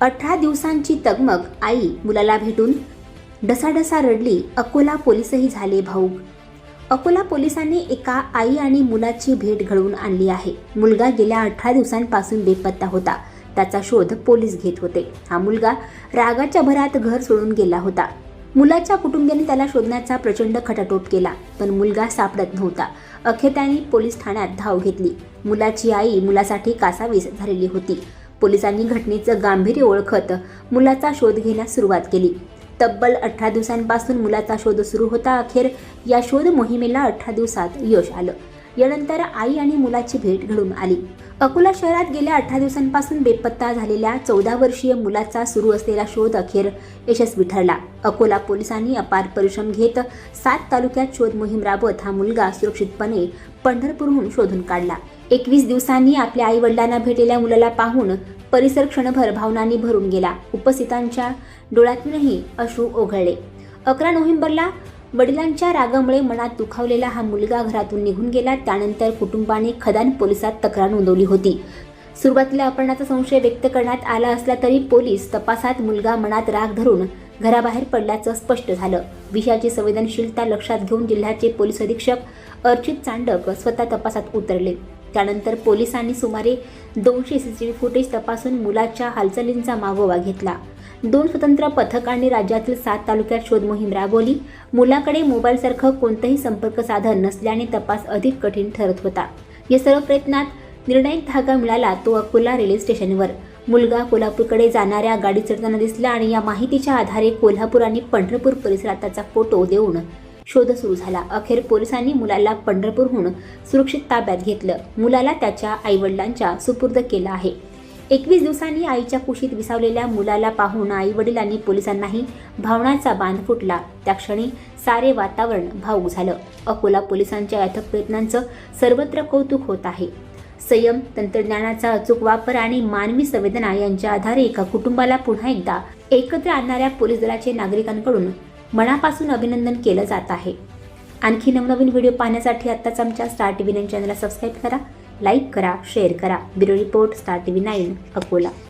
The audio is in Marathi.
अठरा दिवसांची तगमग आई मुलाला भेटून डसाडसा रडली अकोला पोलीसही झाले भाऊक. अकोला पोलिसांनी एका आई आणि मुलाची भेट घडवून आणली आहे. मुलगा गेल्या अठरा दिवसांपासून बेपत्ता होता. त्याचा शोध पोलीस घेत होते. हा मुलगा रागाच्या भरात घर सोडून गेला होता. मुलाच्या कुटुंबियांनी त्याला शोधण्याचा प्रचंड खटाटोप केला पण मुलगा सापडत नव्हता. अखेर त्यांनी पोलीस ठाण्यात धाव घेतली. मुलाची आई मुलासाठी कासावीस झालेली होती. पोलिसांनी घटनेचं गांभीर्य ओळखत मुलाचा शोध घेण्यास सुरुवात केली. तब्बल अठरा दिवसांपासून मुलाचा शोध सुरू होता अखेर या शोध मोहिमेला अठरा दिवसात यश आलं. यानंतर आई आणि मुलाची भेट घडून आली. अकोला शहरात गेल्या अठरा दिवसांपासून बेपत्ता झालेल्या चौदा वर्षीय मुलाचा सुरू असलेला शोध अखेर यशस्वी ठरला. अकोला पोलिसांनी अपार परिश्रम घेत सात तालुक्यात शोध मोहीम राबवत हा मुलगा सुरक्षितपणे पंढरपूरहून शोधून काढला. एकवीस दिवसांनी आपल्या आई वडिलांना भेटलेल्या मुलाला पाहून परिसर क्षणभर भावनांनी भरून गेला. उपस्थितांच्या डोळ्यातूनही अश्रू ओघळले. अकरा नोव्हेंबरला वडिलांच्या रागामुळे मनात दुखावलेला हा मुलगा घरातून निघून गेला. त्यानंतर कुटुंबाने खदान पोलिसात तक्रार नोंदवली होती. सुरुवातीला अपहरणाचा संशय व्यक्त करण्यात आला असला तरी पोलीस तपासात मुलगा मनात राग धरून घराबाहेर पडल्याचं स्पष्ट झालं. विषयाची संवेदनशीलता लक्षात घेऊन जिल्ह्याचे पोलीस अधीक्षक अर्चित चांडक स्वतः तपासात उतरले. त्यानंतर पोलिसांनी सुमारे दोनशे सी सी फुटेज तपासून मुलाच्या हालचालींचा मागोवा घेतला. दोन स्वतंत्र पथकांनी राज्यातील सात तालुक्यात शोध मोहीम राबवली. मुलाकडे मोबाईलसारखं कोणतंही संपर्क साधन नसल्याने तपास अधिक कठीण ठरत होता. या सर्व प्रयत्नात निर्णायक धागा मिळाला तो अकोला रेल्वे स्टेशनवर. मुलगा कोल्हापूरकडे जाणाऱ्या गाडी चढताना दिसला आणि या माहितीच्या आधारे कोल्हापूर आणि पंढरपूर परिसरात त्याचा फोटो देऊन शोध सुरू झाला. अखेर पोलिसांनी मुलाला पंढरपूरहून सुरक्षित ताब्यात घेतलं. मुलाला त्याच्या आईवडिलांच्या सुपूर्द केलं आहे. एकवीस दिवसांनी आईच्या कुशीत विसावलेल्या मुलाला पाहून आई वडिलांनी पोलिसांनाही भावनाचा बांध फुटला. त्या क्षणी सारे वातावरण भावूक झालं. अकोला पोलिसांच्या अथक प्रयत्नांचं सर्वत्र कौतुक होत आहे. संयम तंत्रज्ञानाचा अचूक वापर आणि मानवी संवेदना यांच्या आधारे एका कुटुंबाला पुन्हा एकदा एकत्र आणणाऱ्या पोलीस दलाचे नागरिकांकडून मनापासून अभिनंदन केलं जात आहे. आणखी नवनवीन व्हिडिओ पाहण्यासाठी आत्ताच आमच्या स्टार टी व्ही नाईन चॅनलला सबस्क्राईब करा लाईक करा शेअर करा. Bureau report Star T V nine Akola.